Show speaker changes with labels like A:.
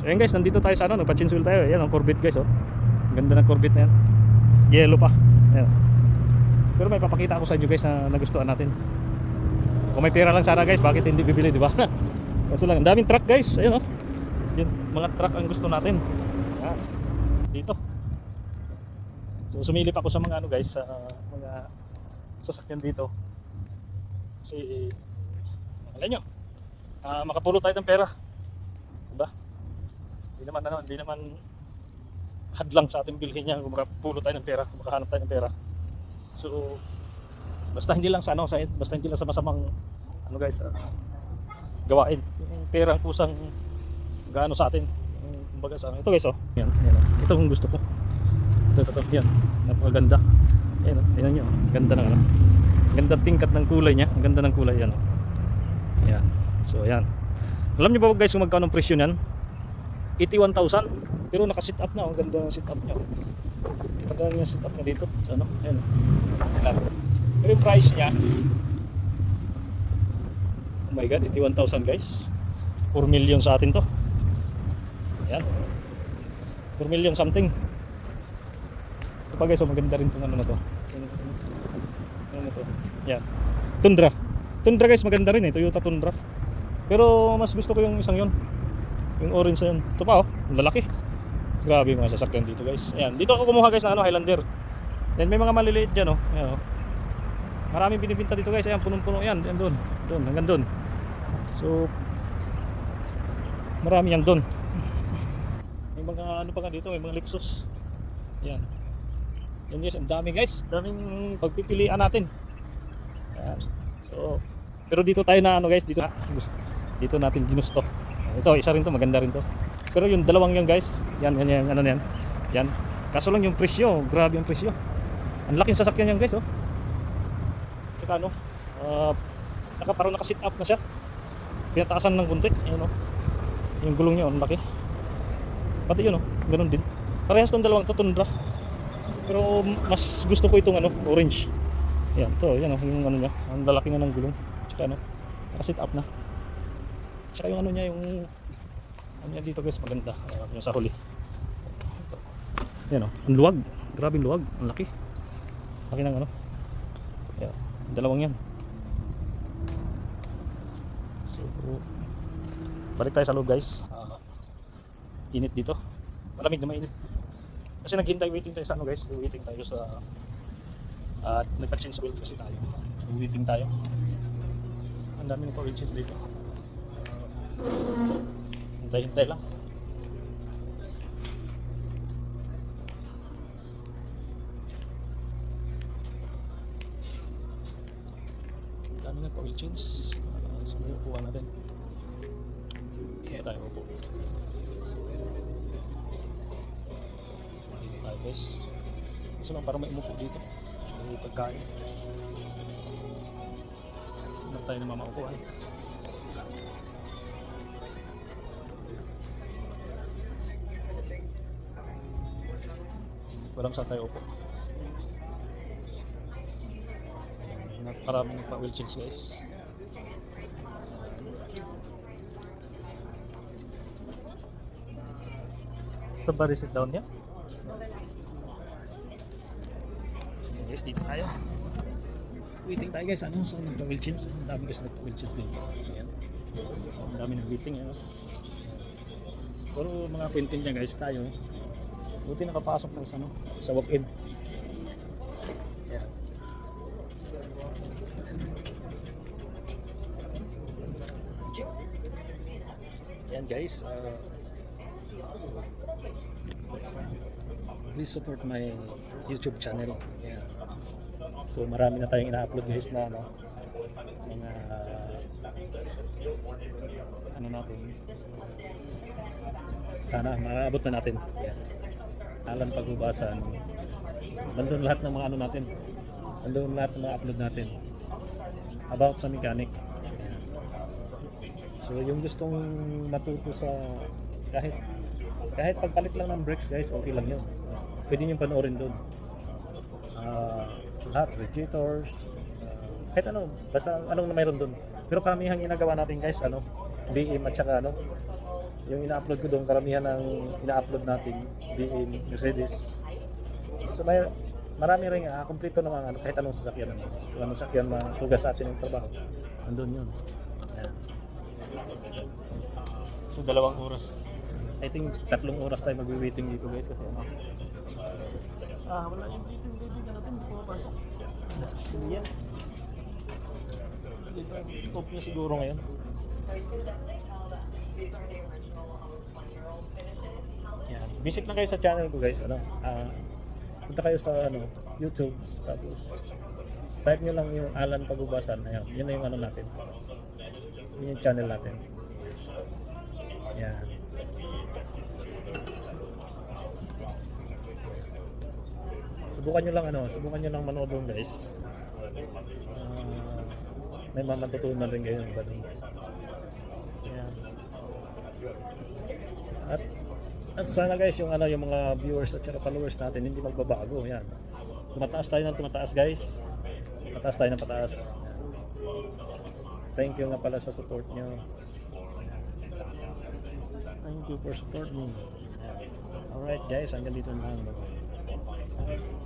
A: So ayan guys, nandito tayo sa ano, nagpa-chinswheel tayo. Ayan ang Corvette guys oh. Ganda ng Corvette na yan. Yellow pa. Ayan. Pero may papakita ako sa inyo guys na nagustuhan natin. Kung may pera lang sana guys, bakit hindi bibili, di ba? Kaso lang, ang daming truck guys. Ayun oh. Yun, mga truck ang gusto natin. Ayan. Dito. So sumilip ako sa mga ano guys, sa mga sasakyan dito. Kasi alam nyo, ah, makapulo tayo ng pera. Hindi naman ano, hindi naman hadlang sa ating bilhin niya kung makapulo tayo ng pera, kung makahanap tayo ng pera. So, basta hindi lang sa ano, sa, basta hindi lang sa masamang ano guys, ah, gawain. Yung pera ang kusang gaano sa atin. Kumbaga sa ito guys oh. Yan, yan. oh. Ito ang gusto ko. Ito, ito. Yan. Napakaganda. Yan, oh. Nyo. oh. Ganda ng ano. Ganda tingkat ng kulay niya. Ang ganda ng kulay yan. oh. Yan. So, yan. Alam niyo ba guys kung magkano ang presyo niyan? 81,000. Pero naka-sit up na. oh. Ganda ng sit up niya. oh. Ganda ng sit up niya dito. Sa ano? Yan. oh. Pero yung price niya, oh my god, 81,000 guys. 4 million sa atin to. Yan. 4 million something. Ito pa guys, oh, maganda rin tong ano na to. Ano na to? Yan. Tundra. Tundra guys, maganda rin eh. Toyota Tundra. Pero mas gusto ko yung isang yon. Yung orange na yun. Ito pa oh, lalaki. Grabe mga sasakyan dito guys. Ayan, dito ako kumuha guys na ano, Highlander. Yan, may mga maliliit dyan oh. Ayan oh. Maraming binibinta dito guys. Ayan, punong-puno yan. Yan doon. Doon, hanggang doon. So, marami yan doon. May mga ano pa nga dito, may mga Lexus. Yan. Yan guys, ang dami guys. Daming pagpipilian natin. Yan. So, pero dito tayo na ano guys, dito dito natin ginusto. Ito, isa rin to, maganda rin to. Pero yung dalawang yan guys, yan, yan, yan, ano yan. Yan. Kaso lang yung presyo, grabe yung presyo. Ang laking sasakyan yan guys, oh. Tsaka ano, uh, naka, parang naka-sit up na siya. Pinataasan ng kunti, ayun oh. Yung gulong niya, oh, ang laki. Pati yun, oh, ganun din. Parehas tong dalawang to, Tundra. Pero mas gusto ko itong ano, orange. Yan, to, yan oh, yung ano niya. Ang lalaki nga ng gulong. Tsaka ano, naka-sit up na. Tsaka yung ano niya, yung ano niya dito guys, maganda. Uh, yung sa huli. Ito. Yan oh, ang luwag. Grabe ang luwag. Ang laki. Laki ng ano. Yan, dalawang yan. So, balik tayo sa loob guys. Ah, init dito. Malamig na mainit. Kasi naghintay waiting tayo sa ano guys. Waiting tayo sa at nagpa-change oil kasi tayo. So waiting tayo. Ang dami ng oil change dito. Hintay-hintay lang. Ang dami ng oil change. So upuan natin. Dito tayo upo. Dito tayo guys. Gusto lang para may umupo dito. May pagkain. Hindi tayo ng mga Walang saan tayo upo. Napakaraming pa wheelchairs guys. Sa ba sit down niya? Guys, dito tayo. Waiting tayo guys. Ano? Saan nagpa wheelchairs? Ang dami guys nagpa wheelchairs dito. Ayan. Ang dami ng waiting. Ano? Pero mga kwintin niya guys tayo. Buti nakapasok tayo sa, ano, sa walk-in. Ayan. Ayan guys. Uh, please support my YouTube channel. Ayan. So marami na tayong ina-upload guys na ano, mga ano natin sana maabot na natin. Ayan. Alan pagbubasan. Nandun lahat ng mga ano natin. Nandun lahat ng mga upload natin. About sa mechanic. So yung gustong matuto sa kahit kahit pagpalit lang ng brakes guys, okay lang yun. Pwede nyo panoorin doon. Ah, lahat, radiators, ah, kahit ano, basta anong na mayroon doon. Pero kami ang ginagawa natin guys, ano, BM at saka ano. Yung ina-upload ko doon, karamihan ng ina-upload natin din Mercedes. So may marami rin uh, kumpleto naman ano, kahit anong sasakyan ano. Kung anong sasakyan matugas sa atin yung trabaho. Andun yun. Yan. So dalawang oras. I think tatlong oras tayo magwi-waiting dito guys kasi ano. Ah, wala yung dito yung kaibigan natin, hindi pumapasok. Sige yan. Off niya siguro ngayon. Yan. Visit lang kayo sa channel ko guys. Ano, ah, punta kayo sa ano, YouTube. Tapos, type nyo lang yung Alan Pagubasan. Ayan, yun na yung ano natin. Yun yung channel natin. Yan. Subukan nyo lang ano, subukan nyo lang manood guys. Ah, may mamatutunan rin kayo ng iba doon. Yan. At at sana guys yung ano yung mga viewers at saka followers natin hindi magbabago. Yan. Tumataas tayo ng tumataas guys. Pataas tayo ng pataas. Thank you nga pala sa support nyo. Thank you for supporting me. Alright guys, hanggang dito na lang. Bye-bye.